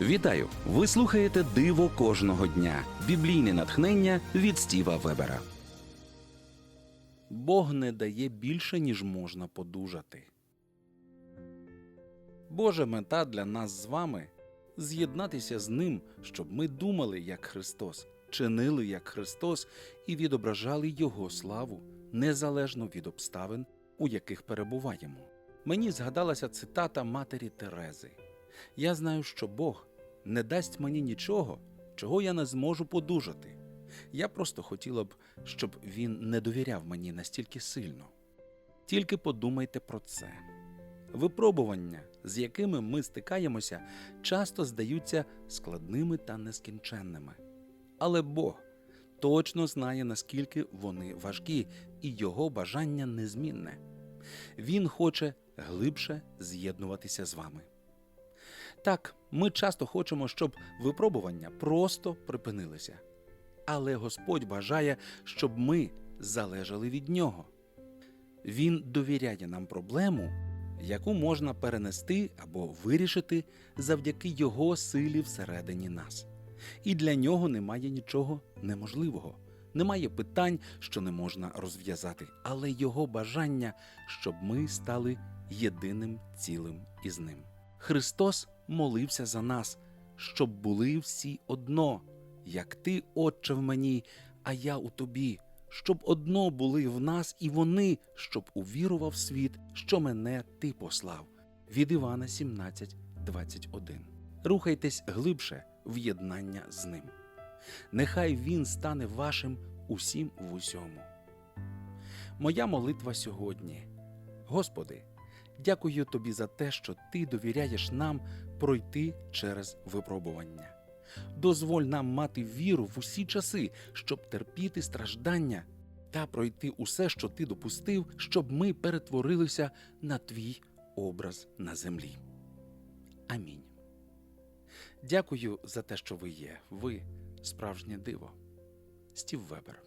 Вітаю! Ви слухаєте Диво кожного дня. Біблійне натхнення від Стіва Вебера. Бог не дає більше, ніж можна подужати. Божа мета для нас з вами з'єднатися з ним, щоб ми думали як Христос, чинили як Христос і відображали Його славу незалежно від обставин, у яких перебуваємо. Мені згадалася цитата матері Терези. Я знаю, що Бог не дасть мені нічого, чого я не зможу подужати. Я просто хотіла б, щоб він не довіряв мені настільки сильно. Тільки подумайте про це. Випробування, з якими ми стикаємося, часто здаються складними та нескінченними. Але Бог точно знає, наскільки вони важкі, і його бажання незмінне. Він хоче глибше з'єднуватися з вами. Так, ми часто хочемо, щоб випробування просто припинилися. Але Господь бажає, щоб ми залежали від Нього. Він довіряє нам проблему, яку можна перенести або вирішити завдяки Його силі всередині нас. І для нього немає нічого неможливого, немає питань, що не можна розв'язати, але Його бажання, щоб ми стали єдиним цілим із ним. Христос молився за нас, щоб були всі одно, як ти, Отче, в мені, а я у тобі, щоб одно були в нас і вони, щоб увірував світ, що мене ти послав. Від Івана 17, 21. Рухайтесь глибше в єднання з ним. Нехай він стане вашим усім в усьому. Моя молитва сьогодні. Господи, дякую тобі за те, що ти довіряєш нам пройти через випробування. Дозволь нам мати віру в усі часи, щоб терпіти страждання та пройти усе, що ти допустив, щоб ми перетворилися на твій образ на землі. Амінь. Дякую за те, що ви є. Ви справжнє диво. Стів Вебер.